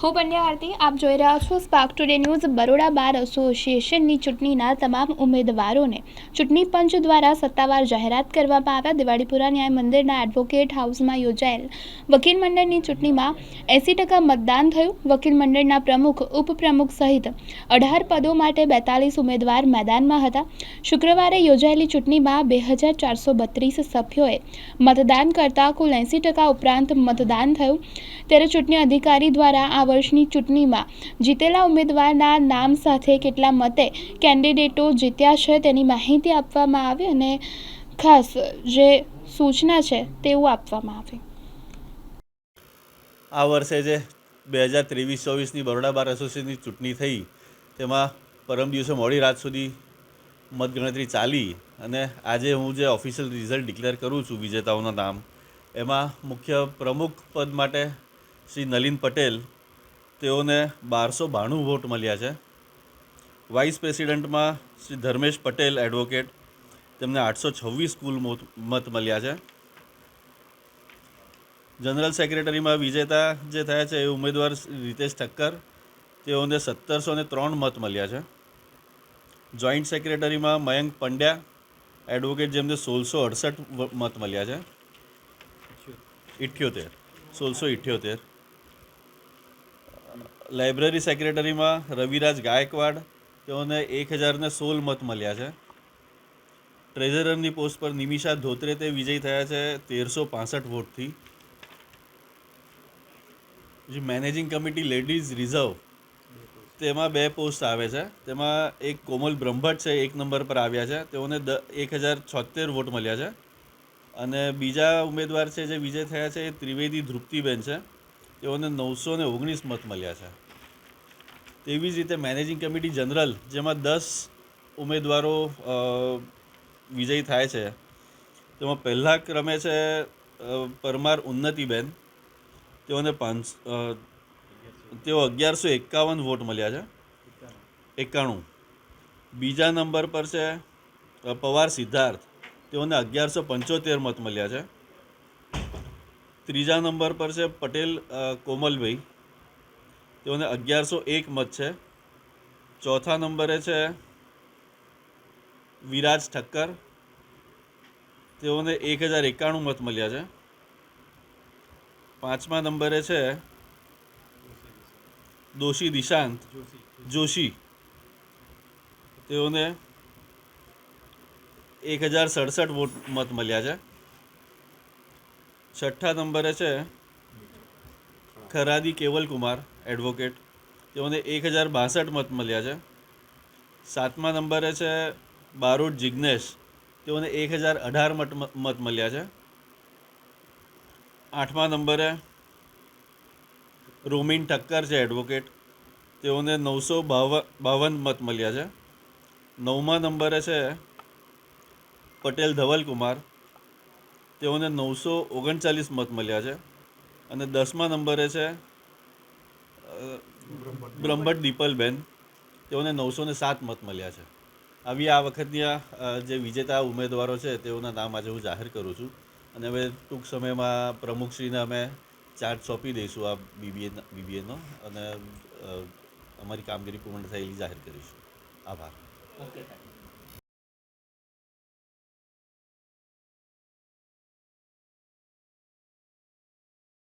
હું પંડ્યા આરતી, આપ જોઈ રહ્યા છો spark today news Baroda bar એસોસિએશનની ચૂંટણીના તમામ ઉમેદવારોને ચૂંટણી પંચ દ્વારા સત્તાવાર જાહેરાત કરવામાં આવ્યા. દિવાળીપુરા ન્યાય મંદિરના એડવોકેટ હાઉસમાં યોજાયેલ વકીલ મંડળની ચૂંટણીમાં એંસી ટકા મતદાન થયું. વકીલ મંડળના પ્રમુખ, ઉપપ્રમુખ સહિત અઢાર પદો માટે બેતાલીસ ઉમેદવાર મેદાનમાં હતા. શુક્રવારે યોજાયેલી ચૂંટણીમાં બે હજાર ચારસો બત્રીસ સભ્યોએ મતદાન કરતાં કુલ એંસી ટકા ઉપરાંત મતદાન થયું. ત્યારે ચૂંટણી અધિકારી દ્વારા આ વર્ષની ચૂંટણીમાં જીતેલા ઉમેદવારના નામ સાથે કેટલા મતે કેન્ડિડેટો જીત્યા છે તેની માહિતી આપવામાં આવી અને ખાસ જે સૂચના છે તેવું આપવામાં આવે. આ વર્ષે જે બે હજાર ત્રેવીસ, ચોવીસની બરોડા બાર એસોસિએશનની ચૂંટણી થઈ, તેમાં પરમ દિવસે મોડી રાત સુધી મતગણતરી ચાલી અને આજે હું જે ઓફિશિયલ રિઝલ્ટ ડિક્લેર કરું છું વિજેતાઓના નામ, એમાં મુખ્ય પ્રમુખ પદ માટે શ્રી નલિન પટેલ તેઓને બારસો બાણું વોટ મળ્યા છે. વાઇસ પ્રેસિડેન્ટમાં શ્રી ધર્મેશ પટેલ એડવોકેટ તેમને આઠસો છવ્વીસ કુલ મોત- મળ્યા છે. જનરલ સેક્રેટરીમાં વિજેતા જે થયા છે એ ઉમેદવાર રીતેશ ઠક્કર તેઓને સત્તરસો ને ત્રણ મત મળ્યા છે. જોઈન્ટ સેક્રેટરીમાં મયંક પંડ્યા એડવોકેટ જેમને સોળસો અડસઠ મત મળ્યા છે. ઇઠ્યોતેર. સોળસો ઇઠ્યોતેર. લાઇબ્રેરી સેક્રેટરીમાં રવિરાજ ગાયકવાડ, તેઓને એક હજારને સોળ મત મળ્યા છે. ટ્રેઝરરની પોસ્ટ પર નિમિષા ધોત્રે તે વિજયી થયા છે તેરસો પાસઠ વોટથી. જે મેનેજિંગ કમિટી લેડીઝ રિઝર્વ, તેમાં બે પોસ્ટ આવે છે. તેમાં એક કોમલ બ્રહ્મભટ્ટ છે, એક નંબર પર આવ્યા છે. તેઓને દ, એક હજાર છોતેર વોટ મળ્યા છે. અને બીજા ઉમેદવાર છે જે વિજય થયા છે એ ત્રિવેદી ધ્રુપતિબેન છે. તેઓને નવસો ને ઓગણીસ મત મળ્યા છે. તેવી જ રીતે મેનેજિંગ કમિટી જનરલ જેમાં દસ ઉમેદવારો વિજયી થાય છે. તેમાં પહેલા ક્રમે છે પરમાર ઉન્નતિબેન. તેઓને પાંચ તેઓ અગિયારસો એકાવન વોટ મળ્યા છે. એકાણું. બીજા નંબર પર છે પવાર સિદ્ધાર્થ. તેઓને અગિયારસો પંચોતેર મત મળ્યા છે. ત્રીજા નંબર પર છે પટેલ કોમલભાઈ. તેઓને અગિયારસો એક મત છે. ચોથા નંબરે છે વિરાજ ઠક્કર. તેઓને એક હજાર એકાણું મત મળ્યા છે. પાંચમા નંબરે છે દોશી દિશાંત, જોશી. તેઓને એક હજાર સડસઠ વોટ મત મળ્યા છે. છઠ્ઠા નંબરે છે ખરાદી કેવલકુમાર એડવોકેટ તેઓને એક હજાર બાસઠ મત મળ્યા છે. સાતમા નંબરે છે બારોટ જિજ્ઞેશ તેઓને એક હજાર અઢાર મત મત મળ્યા છે. આઠમા નંબરે રોમિન ઠક્કર છે એડવોકેટ તેઓને નવસો બાવન મત મળ્યા છે. નવમા નંબરે છે પટેલ ધવલકુમાર. તેઓને નવસો ઓગણચાલીસ મત મળ્યા છે. અને દસમા નંબરે છે બ્રહ્મભટ્ટ દીપલબેન. તેઓને નવસો ને સાત મત મળ્યા છે. આવી આ વખતની જે વિજેતા ઉમેદવારો છે, તેઓના નામ આજે હું જાહેર કરું છું. અને હવે ટૂંક સમયમાં પ્રમુખશ્રીને અમે ચાર્જ સોંપી દઈશું આ બીબીએ, બીબીએનો. અને અમારી કામગીરી પૂર્ણ થયેલી જાહેર કરીશું. આભાર. ઓકે